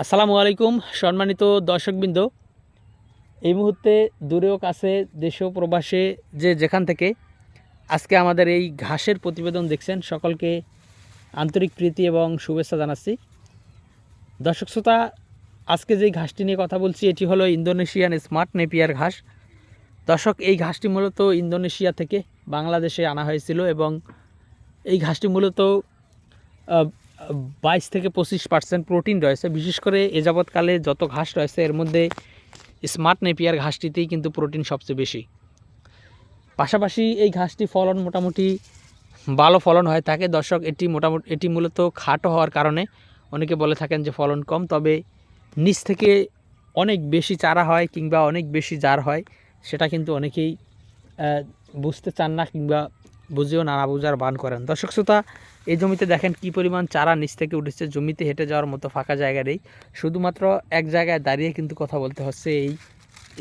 আসসালামু আলাইকুম, সম্মানিত দর্শকবৃন্দ। এই মুহূর্তে দূরেও কাছে দেশেও প্রবাসে যে যেখান থেকে আজকে আমাদের এই ঘাসের প্রতিবেদন দেখছেন, সকলকে আন্তরিক প্রীতি এবং শুভেচ্ছা জানাচ্ছি। দর্শক শ্রোতা, আজকে যেই ঘাসটি নিয়ে কথা বলছি, এটি হলো ইন্দোনেশিয়ান স্মার্ট নেপিয়ার ঘাস। দর্শক, এই ঘাসটি মূলত ইন্দোনেশিয়া থেকে বাংলাদেশে আনা হয়েছিল এবং এই ঘাসটি মূলত বাইশ থেকে পঁচিশ পার্সেন্ট প্রোটিন রয়েছে। বিশেষ করে এ যাবৎকালে যত ঘাস রয়েছে, এর মধ্যে স্মার্ট নেপিয়ার ঘাসটিতেই কিন্তু প্রোটিন সবচেয়ে বেশি। পাশাপাশি এই ঘাসটি ফলন মোটামুটি ভালো ফলন হয়। থাকে দর্শক, এটি মোটামুটি, এটি মূলত খাটো হওয়ার কারণে অনেকে বলে থাকেন যে ফলন কম, তবে নিচ থেকে অনেক বেশি চারা হয় কিংবা অনেক বেশি জার হয়, সেটা কিন্তু অনেকেই বুঝতে চান না কিংবা বুঝেও নানা বুঝার বান করেন। দর্শক শ্রোতা, এই জমিতে দেখেন কি পরিমাণ চারা নিচ থেকে উঠেছে। জমিতে হেঁটে যাওয়ার মতো ফাঁকা জায়গা নেই। শুধুমাত্র এক জায়গায় দাঁড়িয়ে কিন্তু কথা বলতে হচ্ছে এই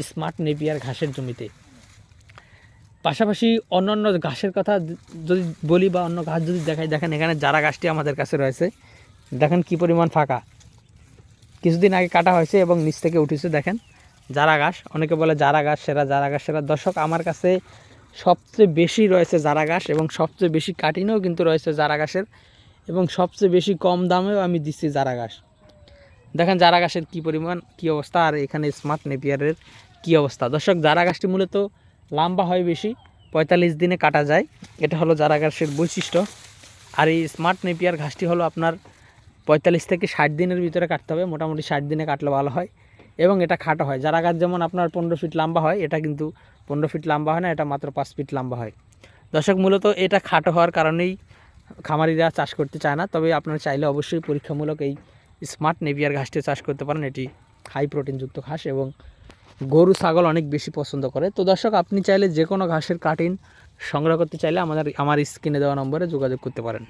স্মার্ট নেপিয়ার ঘাসের জমিতে। পাশাপাশি অন্যান্য ঘাসের কথা যদি বলি বা অন্য ঘাস যদি দেখাই, দেখেন এখানে যারা গাছটি আমাদের কাছে রয়েছে। দেখেন কি পরিমাণ ফাঁকা। কিছুদিন আগে কাটা হয়েছে এবং নিচ থেকে উঠেছে, দেখেন। জারা ঘাস, অনেকে বলে জারা ঘাস সেরা, জারা ঘাস সেরা। দর্শক, আমার কাছে সবচেয়ে বেশি রয়েছে জারা ঘাস এবং সবচেয়ে বেশি কাটিনেও কিন্তু রয়েছে জারা ঘাসের এবং সবচেয়ে বেশি কম দামেও আমি দিচ্ছি জারা ঘাস দেখেন জারা ঘাসের কী পরিমাণ, কী অবস্থা আর এখানে স্মার্ট নেপিয়ারের কী অবস্থা। দর্শক জারা ঘাসটি মূলত লম্বা হয় বেশি, পঁয়তাল্লিশ দিনে কাটা যায়। এটা হলো জারা ঘাসের বৈশিষ্ট্য। আর এই স্মার্ট নেপিয়ার ঘাসটি হলো আপনার পঁয়তাল্লিশ থেকে ষাট দিনের ভিতরে কাটতে হবে। মোটামুটি ষাট দিনে কাটলে ভালো হয়। এবং এটা খাটো হয়। যারা গাছ যেমন আপনার পনেরো ফিট লম্বা হয়, এটা কিন্তু পনেরো ফিট লম্বা হয় না, এটা মাত্র পাঁচ ফিট লম্বা হয়। দর্শক, মূলত এটা খাটো হওয়ার কারণেই খামারিরা চাষ করতে চায় না, তবে আপনারা চাইলে অবশ্যই পরীক্ষামূলক এই স্মার্ট নেভিয়ার ঘাসটি চাষ করতে পারেন। এটি হাই প্রোটিনযুক্ত ঘাস এবং গরু, ছাগল অনেক বেশি পছন্দ করে। তো দর্শক, আপনি চাইলে যে কোনো ঘাসের কাটিন সংগ্রহ করতে চাইলে আমাদের আমার স্ক্রিনে দেওয়া নম্বরে যোগাযোগ করতে পারেন।